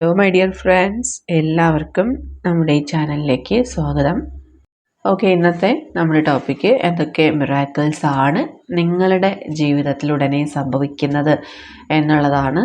Hello my dear friends എല്ലാവർക്കും നമ്മുടെ ഈ ചാനലിലേക്ക് സ്വാഗതം. ഓക്കെ ഇന്നത്തെ നമ്മുടെ ടോപ്പിക്ക് എന്തൊക്കെ മിറാക്കിൾസ് ആണ് നിങ്ങളുടെ ജീവിതത്തിലുടനെ സംഭവിക്കുന്നത് എന്നുള്ളതാണ്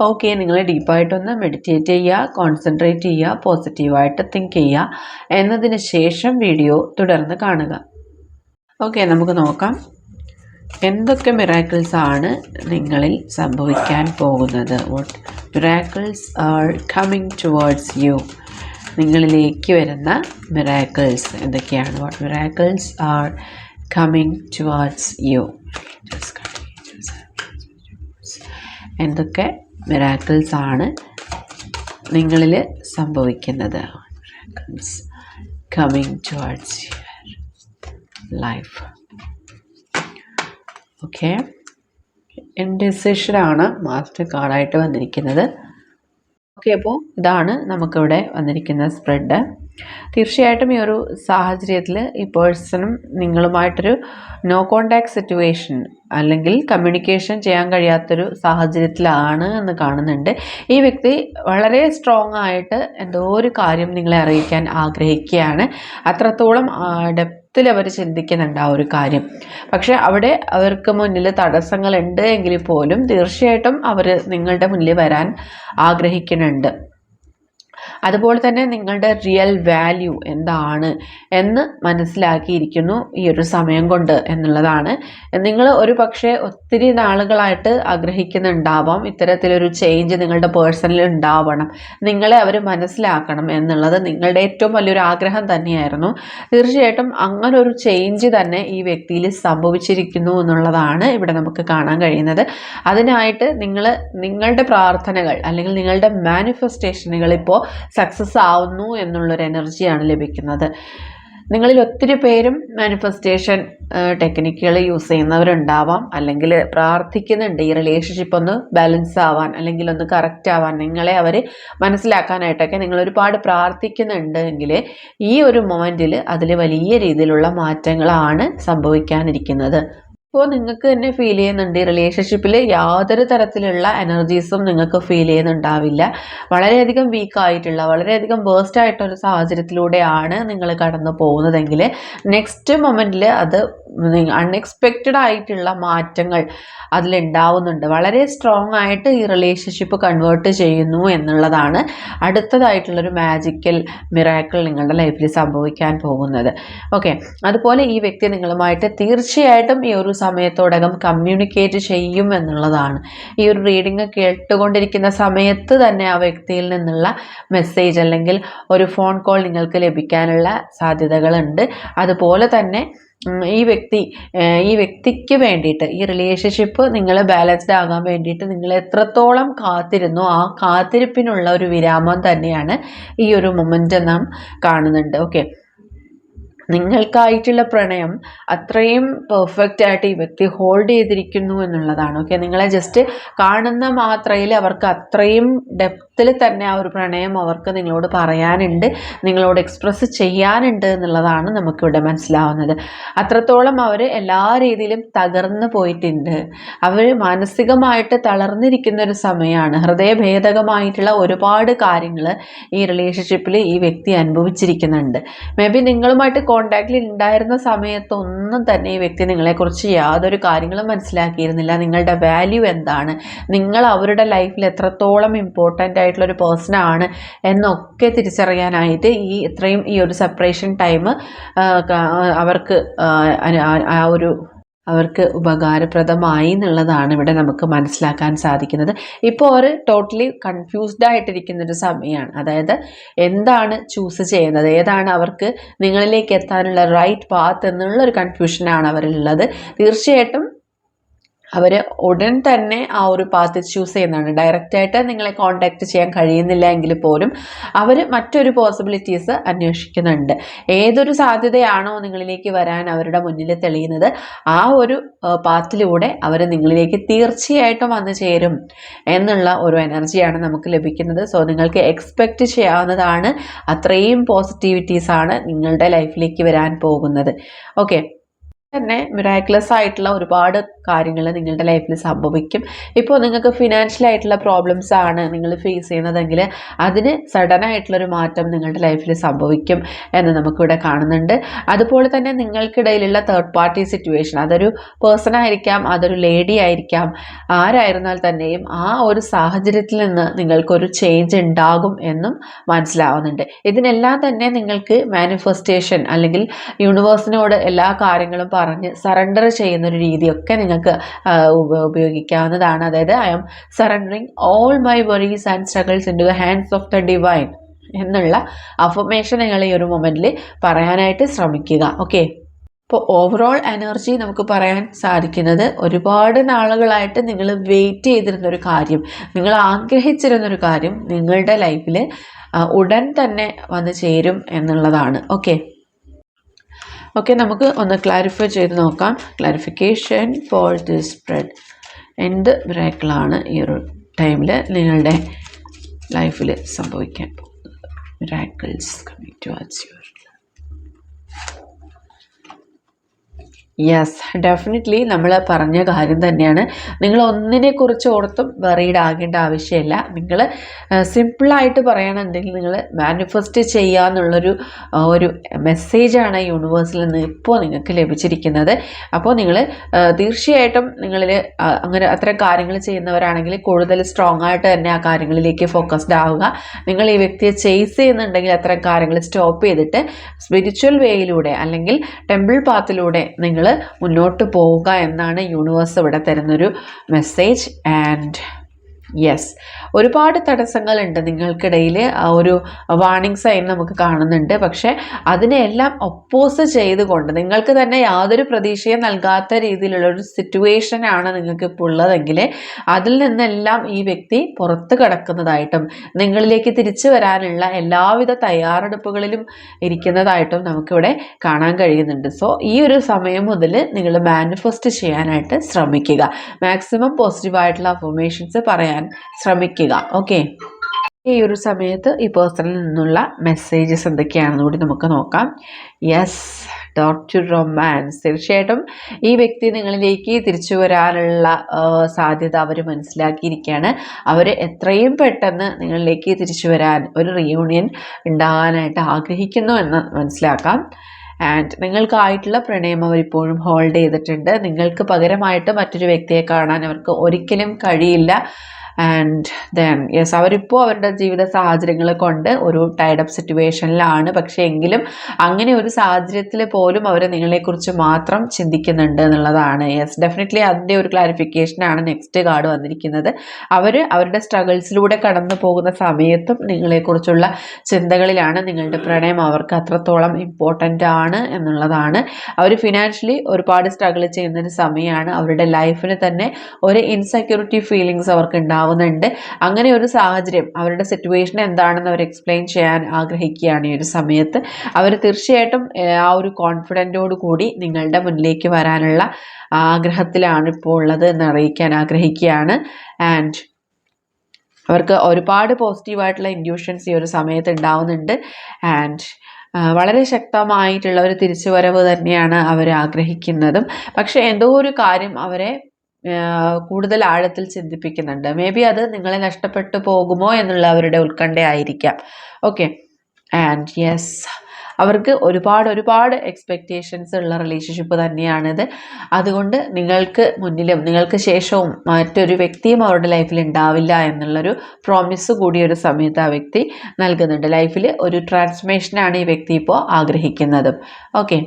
ഓക്കെ നിങ്ങൾ ഡീപ്പായിട്ടൊന്ന് മെഡിറ്റേറ്റ് ചെയ്യുക കോൺസെൻട്രേറ്റ് ചെയ്യുക പോസിറ്റീവായിട്ട് തിങ്ക് ചെയ്യുക. എന്നതിന് ശേഷം വീഡിയോ തുടർന്ന് കാണുക. ഓക്കെ നമുക്ക് നോക്കാം. എന്തൊക്കെ മിറാക്കിൾസ് ആണ് നിങ്ങളിൽ സംഭവിക്കാൻ പോകുന്നത്? What miracles are coming towards you നിങ്ങളിലേക്ക് വരുന്ന മിറാക്കിൾസ് എന്തൊക്കെയാണ്? What miracles are coming towards you എന്തൊക്കെ മിറാക്കിൾസ് ആണ് നിങ്ങളിൽ സംഭവിക്കുന്നത്. Miracles coming towards your life okay ഇൻഡിസിഷനാണ് master കാർഡായിട്ട് വന്നിരിക്കുന്നത്. ഓക്കെ അപ്പോൾ ഇതാണ് നമുക്കിവിടെ വന്നിരിക്കുന്ന സ്പ്രെഡ് തീർച്ചയായിട്ടും ഈ ഒരു സാഹചര്യത്തിൽ ഈ പേഴ്സണും നിങ്ങളുമായിട്ടൊരു നോ കോണ്ടാക്ട് സിറ്റുവേഷൻ അല്ലെങ്കിൽ കമ്മ്യൂണിക്കേഷൻ ചെയ്യാൻ കഴിയാത്തൊരു സാഹചര്യത്തിലാണ് എന്ന് കാണുന്നുണ്ട്. ഈ വ്യക്തി വളരെ സ്ട്രോങ് ആയിട്ട് എന്തോ ഒരു കാര്യം നിങ്ങളെ അറിയിക്കാൻ ആഗ്രഹിക്കുകയാണ്. അത്രത്തോളം ഡെപ്തിൽ അവർ ചിന്തിക്കുന്നുണ്ട് ആ ഒരു കാര്യം. പക്ഷേ അവിടെ അവർക്ക് മുന്നിൽ തടസ്സങ്ങളുണ്ട് എങ്കിൽ പോലും തീർച്ചയായിട്ടും അവർ നിങ്ങളുടെ മുന്നിൽ വരാൻ ആഗ്രഹിക്കുന്നുണ്ട്. അതുപോലെ തന്നെ നിങ്ങളുടെ റിയൽ വാല്യൂ എന്താണ് എന്ന് മനസ്സിലാക്കിയിരിക്കുന്നു ഈ ഒരു സമയം കൊണ്ട് എന്നുള്ളതാണ്. നിങ്ങൾ ഒരു പക്ഷേ ഒത്തിരി നാളുകളായിട്ട് ആഗ്രഹിക്കുന്നുണ്ടാവാം. ഇത്തരത്തിലൊരു ചേഞ്ച് നിങ്ങളുടെ പേഴ്സണിൽ ഉണ്ടാവണം. നിങ്ങളെ അവർ മനസ്സിലാക്കണം എന്നുള്ളത് നിങ്ങളുടെ ഏറ്റവും വലിയൊരു ആഗ്രഹം തന്നെയായിരുന്നു. തീർച്ചയായിട്ടും അങ്ങനെ ഒരു ചേഞ്ച് തന്നെ ഈ വ്യക്തിയിൽ സംഭവിച്ചിരിക്കുന്നു എന്നുള്ളതാണ് ഇവിടെ നമുക്ക് കാണാൻ കഴിയുന്നത്. അതിനായിട്ട് നിങ്ങൾ നിങ്ങളുടെ പ്രാർത്ഥനകൾ അല്ലെങ്കിൽ നിങ്ങളുടെ മാനിഫെസ്റ്റേഷനുകൾ ഇപ്പോൾ സക്സസ് ആവുന്നു എന്നുള്ളൊരു എനർജിയാണ് ലഭിക്കുന്നത്. നിങ്ങളിൽ ഒത്തിരി പേരും മാനിഫെസ്റ്റേഷൻ ടെക്നിക്കുകൾ യൂസ് ചെയ്യുന്നവരുണ്ടാവാം. അല്ലെങ്കിൽ പ്രാർത്ഥിക്കുന്നുണ്ട് ഈ റിലേഷൻഷിപ്പ് ഒന്ന് ബാലൻസ് ആവാൻ അല്ലെങ്കിൽ ഒന്ന് കറക്റ്റ് ആവാൻ. നിങ്ങളെ അവർ മനസ്സിലാക്കാനായിട്ടൊക്കെ നിങ്ങൾ ഒരുപാട് പ്രാർത്ഥിക്കുന്നുണ്ട് എങ്കിൽ ഈ ഒരു മൊമെന്റിൽ അതിൽ വലിയ രീതിയിലുള്ള മാറ്റങ്ങളാണ് സംഭവിക്കാനിരിക്കുന്നത്. ഇപ്പോൾ നിങ്ങൾക്ക് തന്നെ ഫീൽ ചെയ്യുന്നുണ്ട്. റിലേഷൻഷിപ്പിൽ യാതൊരു തരത്തിലുള്ള എനർജീസും നിങ്ങൾക്ക് ഫീൽ ചെയ്യുന്നുണ്ടാവില്ല. വളരെയധികം വീക്കായിട്ടുള്ള വളരെയധികം വേസ്റ്റ് ആയിട്ടൊരു സാഹചര്യത്തിലൂടെയാണ് നിങ്ങൾ കടന്നു പോകുന്നതെങ്കിൽ നെക്സ്റ്റ് മൊമെന്റിൽ അത് അൺഎക്സ്പെക്റ്റഡ് ആയിട്ടുള്ള മാറ്റങ്ങൾ അതിലുണ്ടാവുന്നുണ്ട്. വളരെ സ്ട്രോങ് ആയിട്ട് ഈ റിലേഷൻഷിപ്പ് കൺവേർട്ട് ചെയ്യുന്നു എന്നുള്ളതാണ് അടുത്തതായിട്ടുള്ളൊരു മാജിക്കൽ മിറാക്കിൾ നിങ്ങളുടെ ലൈഫിൽ സംഭവിക്കാൻ പോകുന്നത്. ഓക്കെ അതുപോലെ ഈ വ്യക്തി നിങ്ങളുമായിട്ട് തീർച്ചയായിട്ടും ഈ ഒരു സമയത്തോടകം കമ്മ്യൂണിക്കേറ്റ് ചെയ്യും എന്നുള്ളതാണ്. ഈ ഒരു റീഡിങ് കേട്ടുകൊണ്ടിരിക്കുന്ന സമയത്ത് തന്നെ ആ വ്യക്തിയിൽ നിന്നുള്ള മെസ്സേജ് അല്ലെങ്കിൽ ഒരു ഫോൺ കോൾ നിങ്ങൾക്ക് ലഭിക്കാനുള്ള സാധ്യതകളുണ്ട്. അതുപോലെ തന്നെ ഈ വ്യക്തി ഈ വ്യക്തിക്ക് വേണ്ടിയിട്ട് ഈ റിലേഷൻഷിപ്പ് നിങ്ങൾ ബാലൻസ്ഡ് ആകാൻ വേണ്ടിയിട്ട് നിങ്ങൾ എത്രത്തോളം കാത്തിരുന്നു ആ കാത്തിരിപ്പിനുള്ള ഒരു വിരാമം തന്നെയാണ് ഈ ഒരു മൊമെന്റ് നാം കാണുന്നുണ്ട്. ഓക്കെ നിങ്ങൾക്കായിട്ടുള്ള പ്രണയം അത്രയും പെർഫെക്റ്റ് ആയിട്ട് ഈ വ്യക്തി ഹോൾഡ് ചെയ്തിരിക്കുന്നു എന്നുള്ളതാണ്. ഓക്കെ നിങ്ങളെ ജസ്റ്റ് കാണുന്ന മാത്രയിൽ അവർക്ക് അത്രയും ഡെപ്തിൽ തന്നെ ആ ഒരു പ്രണയം അവർക്ക് നിങ്ങളോട് പറയാനുണ്ട് നിങ്ങളോട് എക്സ്പ്രസ് ചെയ്യാനുണ്ട് എന്നുള്ളതാണ് നമുക്കിവിടെ മനസ്സിലാവുന്നത്. അത്രത്തോളം അവർ എല്ലാ രീതിയിലും തകർന്നു പോയിട്ടുണ്ട്. അവർ മാനസികമായിട്ട് തളർന്നിരിക്കുന്ന ഒരു സമയമാണ്. ഹൃദയഭേദകമായിട്ടുള്ള ഒരുപാട് കാര്യങ്ങൾ ഈ റിലേഷൻഷിപ്പിൽ ഈ വ്യക്തി അനുഭവിച്ചിരിക്കുന്നുണ്ട്. മേ ബി നിങ്ങളുമായിട്ട് കോണ്ടാക്റ്റിൽ ഉണ്ടായിരുന്ന സമയത്തൊന്നും തന്നെ ഈ വ്യക്തി നിങ്ങളെക്കുറിച്ച് യാതൊരു കാര്യങ്ങളും മനസ്സിലാക്കിയിരുന്നില്ല. നിങ്ങളുടെ വാല്യൂ എന്താണ്? നിങ്ങൾ അവരുടെ ലൈഫിൽ എത്രത്തോളം ഇമ്പോർട്ടന്റ് ആയിട്ടുള്ള ഒരു പേഴ്സൺ ആണ് എന്നൊക്കെ തിരിച്ചറിയാനായിട്ട് ഈ ഇത്രയും ഈ ഒരു സെപ്പറേഷൻ ടൈം അവർക്ക് ആ ഒരു അവർക്ക് ഉപകാരപ്രദമായി എന്നുള്ളതാണ് ഇവിടെ നമുക്ക് മനസ്സിലാക്കാൻ സാധിക്കുന്നത്. ഇപ്പോൾ അവർ ടോട്ടലി കൺഫ്യൂസ്ഡ് ആയിട്ടിരിക്കുന്ന ഒരു സമയമാണ്. അതായത് എന്താണ് ചൂസ് ചെയ്യുന്നത്? ഏതാണ് അവർക്ക് നിങ്ങളിലേക്ക് എത്താനുള്ള റൈറ്റ് പാത്ത് എന്നുള്ള ഒരു കൺഫ്യൂഷനാണ് അവരുള്ളത് തീർച്ചയായിട്ടും അവർ ഉടൻ തന്നെ ആ ഒരു പാത്ത് ചൂസ് ചെയ്യുന്നതാണ്. ഡയറക്റ്റായിട്ട് നിങ്ങളെ കോൺടാക്റ്റ് ചെയ്യാൻ കഴിയുന്നില്ല എങ്കിൽ പോലും അവർ മറ്റൊരു പോസിബിലിറ്റീസ് അന്വേഷിക്കുന്നുണ്ട്. ഏതൊരു സാധ്യതയാണോ നിങ്ങളിലേക്ക് വരാൻ അവരുടെ മുന്നിൽ തെളിയുന്നത് ആ ഒരു പാത്തിലൂടെ അവർ നിങ്ങളിലേക്ക് തീർച്ചയായിട്ടും വന്നു ചേരും എന്നുള്ള ഒരു എനർജിയാണ് നമുക്ക് ലഭിക്കുന്നത്. സോ നിങ്ങൾക്ക് എക്സ്പെക്റ്റ് ചെയ്യാവുന്നതാണ് അത്രയും പോസിറ്റിവിറ്റീസാണ് നിങ്ങളുടെ ലൈഫിലേക്ക് വരാൻ പോകുന്നത്. ഓക്കെ തന്നെ മിറാക്കുലസ് ആയിട്ടുള്ള ഒരുപാട് കാര്യങ്ങൾ നിങ്ങളുടെ ലൈഫിൽ സംഭവിക്കും. ഇപ്പോൾ നിങ്ങൾക്ക് ഫിനാൻഷ്യൽ ആയിട്ടുള്ള പ്രോബ്ലംസ് ആണ് നിങ്ങൾ ഫേസ് ചെയ്യുന്നതെങ്കിൽ അതിന് സഡൻ ആയിട്ടുള്ളൊരു മാറ്റം നിങ്ങളുടെ ലൈഫിൽ സംഭവിക്കും എന്ന് നമുക്കിവിടെ കാണുന്നുണ്ട്. അതുപോലെ തന്നെ നിങ്ങൾക്കിടയിലുള്ള തേർഡ് പാർട്ടി സിറ്റുവേഷൻ അതൊരു പേഴ്സൺ ആയിരിക്കാം അതൊരു ലേഡി ആയിരിക്കാം ആരായിരുന്നാൽ തന്നെയും ആ ഒരു സാഹചര്യത്തിൽ നിന്ന് നിങ്ങൾക്കൊരു ചേഞ്ച് ഉണ്ടാകും എന്നും മനസ്സിലാവുന്നുണ്ട്. ഇതിനെല്ലാം തന്നെ നിങ്ങൾക്ക് മാനിഫെസ്റ്റേഷൻ അല്ലെങ്കിൽ യൂണിവേഴ്സിനോട് എല്ലാ കാര്യങ്ങളും പറഞ്ഞ് സറണ്ടർ ചെയ്യുന്ന ഒരു രീതിയൊക്കെ നിങ്ങൾക്ക് ഉപയോഗിക്കാവുന്നതാണ്. അതായത് I am surrendering all my worries and struggles into the hands of the divine എന്നുള്ള അഫർമേഷൻ നിങ്ങൾ ഈ ഒരു മൊമെന്റിൽ പറയാനായിട്ട് ശ്രമിക്കുക. ഓക്കെ അപ്പോൾ ഓവറോൾ എനർജി നമുക്ക് പറയാൻ സാധിക്കുന്നത് ഒരുപാട് നാളുകളായിട്ട് നിങ്ങൾ വെയിറ്റ് ചെയ്തിരുന്ന ഒരു കാര്യം നിങ്ങൾ ആഗ്രഹിച്ചിരുന്നൊരു കാര്യം നിങ്ങളുടെ ലൈഫിൽ ഉടൻ തന്നെ വന്ന് ചേരും എന്നുള്ളതാണ്. ഓക്കെ ഓക്കെ നമുക്ക് ഒന്ന് ക്ലാരിഫൈ ചെയ്ത് നോക്കാം. ക്ലാരിഫിക്കേഷൻ ഫോർ ദിസ് സ്പ്രെഡ് എന്ത് മിറാക്കിളാണ് ഈ ഒരു ടൈമിൽ നിങ്ങളുടെ ലൈഫിൽ സംഭവിക്കാൻ പോകുന്നത്. Miracles coming to watch your yes definitely നമ്മൾ പറഞ്ഞ കാര്യം തന്നെയാണ്. നിങ്ങൾ ഒന്നിനെക്കുറിച്ച് ഓർത്തും വെറീഡ് ആകേണ്ട ആവശ്യമില്ല. നിങ്ങൾ സിമ്പിളായിട്ട് പറയുകയാണെന്നുണ്ടെങ്കിൽ നിങ്ങൾ മാനിഫെസ്റ്റ് ചെയ്യുക എന്നുള്ളൊരു ഒരു മെസ്സേജാണ് യൂണിവേഴ്സിൽ നിന്ന് ഇപ്പോൾ നിങ്ങൾക്ക് ലഭിച്ചിരിക്കുന്നത്. അപ്പോൾ നിങ്ങൾ തീർച്ചയായിട്ടും നിങ്ങളിൽ അങ്ങനെ അത്തരം കാര്യങ്ങൾ ചെയ്യുന്നവരാണെങ്കിൽ കൂടുതൽ സ്ട്രോങ് ആയിട്ട് തന്നെ ആ കാര്യങ്ങളിലേക്ക് ഫോക്കസ്ഡ് ആവുക. നിങ്ങൾ ഈ വ്യക്തിയെ ചേസ് ചെയ്യുന്നുണ്ടെങ്കിൽ അത്തരം കാര്യങ്ങൾ സ്റ്റോപ്പ് ചെയ്തിട്ട് സ്പിരിച്വൽ വേയിലൂടെ അല്ലെങ്കിൽ ടെമ്പിൾ പാത്തിലൂടെ നിങ്ങൾ മുന്നോട്ട് പോവുക എന്നാണ് യൂണിവേഴ്സ് ഇവിടെ തരുന്നൊരു മെസ്സേജ് ആൻഡ് യെസ് ഒരുപാട് തടസ്സങ്ങളുണ്ട് നിങ്ങൾക്കിടയിൽ ഒരു വാണിംഗ് സൈൻ നമുക്ക് കാണുന്നുണ്ട്. പക്ഷേ അതിനെല്ലാം ഒപ്പോസ് ചെയ്തുകൊണ്ട് നിങ്ങൾക്ക് തന്നെ യാതൊരു പ്രതീക്ഷയും നൽകാത്ത രീതിയിലുള്ള ഒരു സിറ്റുവേഷനാണ് നിങ്ങൾക്ക് ഇപ്പോൾ ഉള്ളതെങ്കിൽ അതിൽ നിന്നെല്ലാം ഈ വ്യക്തി പുറത്ത് കിടക്കുന്നതായിട്ടും നിങ്ങളിലേക്ക് തിരിച്ചു വരാനുള്ള എല്ലാവിധ തയ്യാറെടുപ്പുകളിലും ഇരിക്കുന്നതായിട്ടും നമുക്കിവിടെ കാണാൻ കഴിയുന്നുണ്ട്. സോ ഈ ഒരു സമയം മുതൽ നിങ്ങൾ മാനിഫെസ്റ്റ് ചെയ്യാനായിട്ട് ശ്രമിക്കുക. മാക്സിമം പോസിറ്റീവായിട്ടുള്ള അഫർമേഷൻസ് പറയാൻ ശ്രമിക്കുക. ഓക്കെ ഈ ഒരു സമയത്ത് ഈ പേഴ്സണിൽ നിന്നുള്ള മെസ്സേജസ് എന്തൊക്കെയാണെന്ന് കൂടി നമുക്ക് നോക്കാം. യെസ് ഡോട്ട് ടു റൊമാൻസ് തീർച്ചയായിട്ടും ഈ വ്യക്തി നിങ്ങളിലേക്ക് തിരിച്ചു വരാനുള്ള സാധ്യത അവർ മനസ്സിലാക്കിയിരിക്കുകയാണ്. അവർ എത്രയും പെട്ടെന്ന് നിങ്ങളിലേക്ക് തിരിച്ചു വരാൻ ഒരു റിയൂണിയൻ ഉണ്ടാകാനായിട്ട് ആഗ്രഹിക്കുന്നു എന്ന് മനസ്സിലാക്കാം. ആൻഡ് നിങ്ങൾക്കായിട്ടുള്ള പ്രണയം അവരിപ്പോഴും ഹോൾഡ് ചെയ്തിട്ടുണ്ട്. നിങ്ങൾക്ക് പകരമായിട്ട് മറ്റൊരു വ്യക്തിയെ കാണാൻ അവർക്ക് ഒരിക്കലും കഴിയില്ല. ആൻഡ് ദെൻ യെസ് അവരിപ്പോൾ അവരുടെ ജീവിത സാഹചര്യങ്ങൾ കൊണ്ട് ഒരു ടൈഡപ്പ് സിറ്റുവേഷനിലാണ് പക്ഷേ എങ്കിലും അങ്ങനെ ഒരു സാഹചര്യത്തിൽ പോലും അവർ നിങ്ങളെക്കുറിച്ച് മാത്രം ചിന്തിക്കുന്നുണ്ട് എന്നുള്ളതാണ്. യെസ് ഡെഫിനറ്റ്ലി അതിന്റെ ഒരു ക്ലാരിഫിക്കേഷനാണ് നെക്സ്റ്റ് കാർഡ് വന്നിരിക്കുന്നത്. അവർ അവരുടെ സ്ട്രഗിൾസിലൂടെ കടന്നു പോകുന്ന സമയത്തും നിങ്ങളെക്കുറിച്ചുള്ള ചിന്തകളിലാണ് നിങ്ങളുടെ പ്രണയം അവർക്ക് അത്രത്തോളം ഇമ്പോർട്ടന്റ് ആണ് എന്നുള്ളതാണ്. അവർ ഫിനാൻഷ്യലി ഒരുപാട് സ്ട്രഗിൾ ചെയ്യുന്നൊരു സമയമാണ്. അവരുടെ ലൈഫിന് തന്നെ ഒരു ഇൻസെക്യൂരിറ്റി ഫീലിങ്സ് അവർക്ക് ഉണ്ടാവും ആവുന്നുണ്ട് അങ്ങനെ ഒരു സാഹചര്യം അവരുടെ സിറ്റുവേഷൻ എന്താണെന്ന് അവർ എക്സ്പ്ലെയിൻ ചെയ്യാൻ ആഗ്രഹിക്കുകയാണ് ഈ ഒരു സമയത്ത്. അവർ തീർച്ചയായിട്ടും ആ ഒരു കോൺഫിഡന്റോട് കൂടി നിങ്ങളുടെ മുന്നിലേക്ക് വരാനുള്ള ആഗ്രഹത്തിലാണ് ഇപ്പോൾ ഉള്ളത് എന്ന് അറിയിക്കാൻ ആഗ്രഹിക്കുകയാണ്. ആൻഡ് അവർക്ക് ഒരുപാട് പോസിറ്റീവായിട്ടുള്ള ഇൻഡ്യൂഷൻസ് ഈ ഒരു സമയത്ത് ഉണ്ടാവുന്നുണ്ട്. ആൻഡ് വളരെ ശക്തമായിട്ടുള്ള ഒരു തിരിച്ചുവരവ് തന്നെയാണ് അവർ ആഗ്രഹിക്കുന്നതും. പക്ഷേ എന്തോ ഒരു കാര്യം അവരെ കൂടുതൽ ആഴത്തിൽ ചിന്തിപ്പിക്കുന്നുണ്ട്. മേ ബി അത് നിങ്ങളെ നഷ്ടപ്പെട്ടു പോകുമോ എന്നുള്ള അവരുടെ ഉത്കണ്ഠയായിരിക്കാം ഓക്കെ ആൻഡ് യെസ് അവർക്ക് ഒരുപാട് ഒരുപാട് എക്സ്പെക്റ്റേഷൻസ് ഉള്ള റിലേഷൻഷിപ്പ് തന്നെയാണിത്. അതുകൊണ്ട് നിങ്ങൾക്ക് മുന്നിലും നിങ്ങൾക്ക് ശേഷവും മറ്റൊരു വ്യക്തിയും അവരുടെ ലൈഫിൽ ഉണ്ടാവില്ല എന്നുള്ളൊരു പ്രോമിസ് കൂടി ഒരു സമയത്ത് ആ വ്യക്തി നൽകുന്നുണ്ട്. ലൈഫിൽ ഒരു ട്രാൻസ്ഫർമേഷനാണ് ഈ വ്യക്തി ഇപ്പോൾ ആഗ്രഹിക്കുന്നതും. ഓക്കെ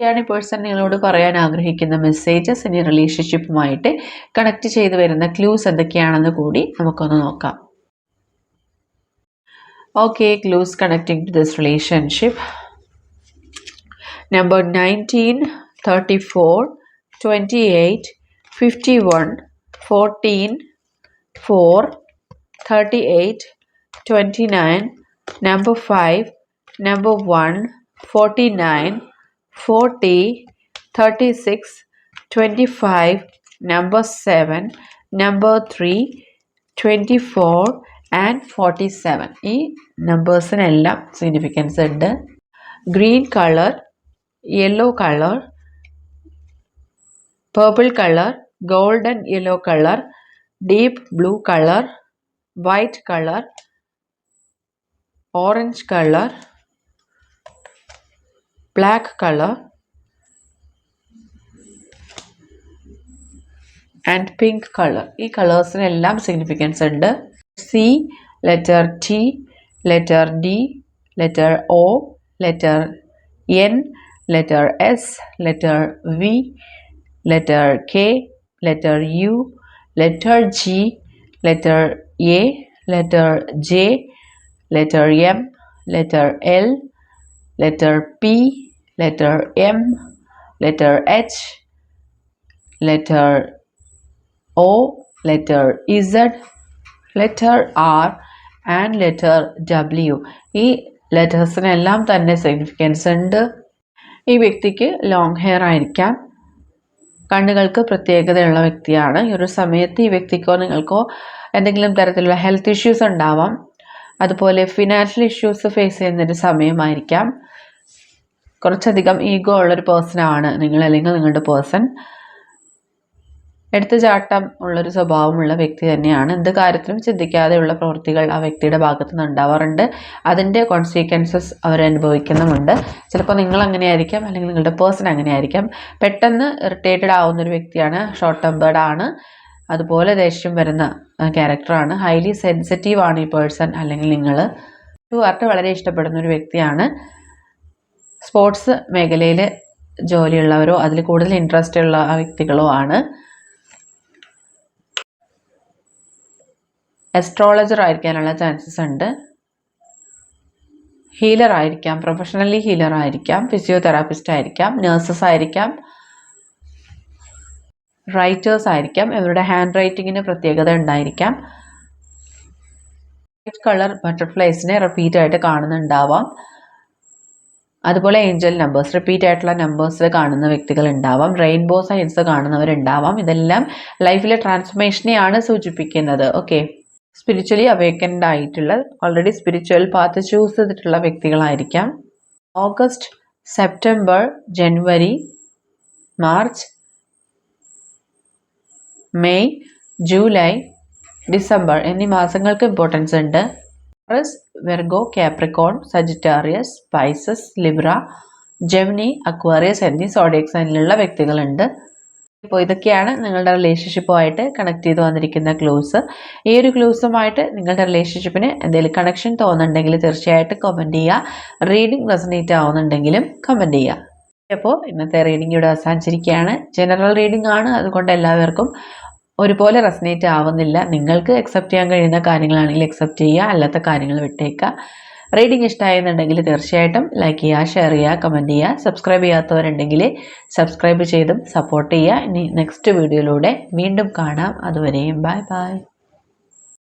ാണ് ഈ പേഴ്സൺ നിങ്ങളോട് പറയാൻ ആഗ്രഹിക്കുന്ന മെസ്സേജസ് ഇനി റിലേഷൻഷിപ്പുമായിട്ട് കണക്ട് ചെയ്ത് വരുന്ന ക്ലൂസ് എന്തൊക്കെയാണെന്ന് കൂടി നമുക്കൊന്ന് നോക്കാം. Okay clues connecting to this relationship number nineteen thirty four twenty eight fifty one fourteen four thirty eight twenty nine number five number one forty nine forty thirty six twenty five number seven number three twenty four and forty seven. ഈ നമ്പേഴ്സിനെല്ലാം significance ഉണ്ട്. Green colour yellow colour purple colour golden yellow colour deep blue colour white colour orange colour black colour and pink colour ഈ കളേഴ്സിനെല്ലാം significance ഉണ്ട്. C letter T letter D letter O letter N letter S letter V letter K letter U letter G letter A letter J letter M letter L letter P letter M letter H letter O letter Z letter R and letter W ഈ ലെറ്റേഴ്സിനെല്ലാം തന്നെ significance ഉണ്ട്. ഈ വ്യക്തിക്ക് long hair ആയിരിക്കാം. കണ്ണുകൾക്ക് പ്രത്യേകതയുള്ള വ്യക്തിയാണ്. ഈ ഒരു സമയത്ത് ഈ വ്യക്തിക്കോ നിങ്ങൾക്കോ എന്തെങ്കിലും തരത്തിലുള്ള ഹെൽത്ത് ഇഷ്യൂസ് ഉണ്ടാവാം. അതുപോലെ ഫിനാൻഷ്യൽ ഇഷ്യൂസ് ഫേസ് ചെയ്യുന്നൊരു സമയമായിരിക്കാം. കുറച്ചധികം ഈഗോ ഉള്ളൊരു പേഴ്സണാണ് നിങ്ങൾ അല്ലെങ്കിൽ നിങ്ങളുടെ പേഴ്സൺ എടുത്തുചാട്ടം ഉള്ളൊരു സ്വഭാവമുള്ള വ്യക്തി തന്നെയാണ്. എന്ത് കാര്യത്തിലും ചിന്തിക്കാതെയുള്ള പ്രവൃത്തികൾ ആ വ്യക്തിയുടെ ഭാഗത്ത് നിന്ന് ഉണ്ടാവാറുണ്ട്. അതിന്റെ കോൺസിക്വൻസസ് അവരനുഭവിക്കുന്നുമുണ്ട് ചിലപ്പോൾ നിങ്ങൾ അങ്ങനെ ആയിരിക്കാം അല്ലെങ്കിൽ നിങ്ങളുടെ പേഴ്സൺ അങ്ങനെ ആയിരിക്കാം പെട്ടെന്ന് ഇറിറ്റേറ്റഡ് ആവുന്ന ഒരു വ്യക്തിയാണ് ഷോർട്ട് ടെമ്പേർഡ് ആണ്. അതുപോലെ ദേഷ്യം വരുന്ന ക്യാരക്ടറാണ് ഹൈലി സെൻസിറ്റീവ് ആണ് ഈ പേഴ്സൺ അല്ലെങ്കിൽ നിങ്ങൾ. ആർട്ട് വളരെ ഇഷ്ടപ്പെടുന്ന ഒരു വ്യക്തിയാണ്. സ്പോർട്സ് മേഖലയിൽ ജോലിയുള്ളവരോ അതിൽ കൂടുതൽ ഇൻട്രസ്റ്റ് ഉള്ള വ്യക്തികളോ ആണ്. എസ്ട്രോളജർ ആയിരിക്കാനുള്ള ചാൻസസ് ഉണ്ട്. ഹീലർ ആയിരിക്കാം പ്രൊഫഷണലി ഹീലർ ആയിരിക്കാം ഫിസിയോതെറാപ്പിസ്റ്റ് ആയിരിക്കാം നേഴ്സസ് ആയിരിക്കാം റൈറ്റേഴ്സ് ആയിരിക്കാം ഇവരുടെ ഹാൻഡ് റൈറ്റിങ്ങിന് പ്രത്യേകത ഉണ്ടായിരിക്കാം. വൈറ്റ് കളർ ബട്ടർഫ്ലൈസിനെ റിപ്പീറ്റ് ആയിട്ട് കാണുന്നുണ്ടാവാം. അതുപോലെ ഏഞ്ചൽ നമ്പേഴ്സ് റിപ്പീറ്റ് ആയിട്ടുള്ള നമ്പേഴ്സ് കാണുന്ന വ്യക്തികൾ ഉണ്ടാവാം റെയിൻബോ സൈൻസ് കാണുന്നവരുണ്ടാവാം. ഇതെല്ലാം ലൈഫിലെ ട്രാൻസ്ഫോർമേഷനെയാണ് സൂചിപ്പിക്കുന്നത്. ഓക്കെ സ്പിരിച്വലി അവേക്കൻഡ് ആയിട്ടുള്ള ഓൾറെഡി സ്പിരിച്വൽ പാത്ത് ചൂസ് ചെയ്തിട്ടുള്ള വ്യക്തികളായിരിക്കാം. August September January March May July December എന്നീ മാസങ്ങൾക്ക് ഇമ്പോർട്ടൻസ് ഉണ്ട്. Taurus Virgo Capricorn Sagittarius Pisces Libra Gemini Aquarius എന്നീ സോഡിയക് സൈനിലുള്ള വ്യക്തികളുണ്ട്. അപ്പോൾ ഇതൊക്കെയാണ് നിങ്ങളുടെ റിലേഷൻഷിപ്പുമായിട്ട് കണക്ട് ചെയ്ത് വന്നിരിക്കുന്ന ക്ലൂസ് ഈ ഒരു ക്ലൂസുമായിട്ട് നിങ്ങളുടെ റിലേഷൻഷിപ്പിന് എന്തെങ്കിലും കണക്ഷൻ തോന്നുന്നുണ്ടെങ്കിൽ തീർച്ചയായിട്ടും കമന്റ് ചെയ്യുക. റീഡിംഗ് റെസനേറ്റ് ആവുന്നുണ്ടെങ്കിലും കമന്റ് ചെയ്യുക. അപ്പോൾ ഇന്നത്തെ റീഡിംഗ് ഇവിടെ അവസാനിച്ചിരിക്കുകയാണ്. ജനറൽ റീഡിംഗ് ആണ്. അതുകൊണ്ട് എല്ലാവർക്കും ഒരുപോലെ റെസനേറ്റ് ആവുന്നില്ല. നിങ്ങൾക്ക് അക്സെപ്റ്റ് ചെയ്യാൻ കഴിയുന്ന കാര്യങ്ങളാണെങ്കിൽ അക്സെപ്റ്റ് ചെയ്യുക അല്ലാത്ത കാര്യങ്ങൾ വിട്ടേക്കുക. റീഡിംഗ് ഇഷ്ടമായെന്നുണ്ടെങ്കിൽ തീർച്ചയായിട്ടും ലൈക്ക് ചെയ്യുക ഷെയർ ചെയ്യുക കമന്റ് ചെയ്യുക. സബ്സ്ക്രൈബ് ചെയ്യാത്തവരുണ്ടെങ്കിൽ സബ്സ്ക്രൈബ് ചെയ്തും സപ്പോർട്ട് ചെയ്യുക. ഇനി നെക്സ്റ്റ് വീഡിയോയിലൂടെ വീണ്ടും കാണാം. അതുവരെയും ബൈ ബൈ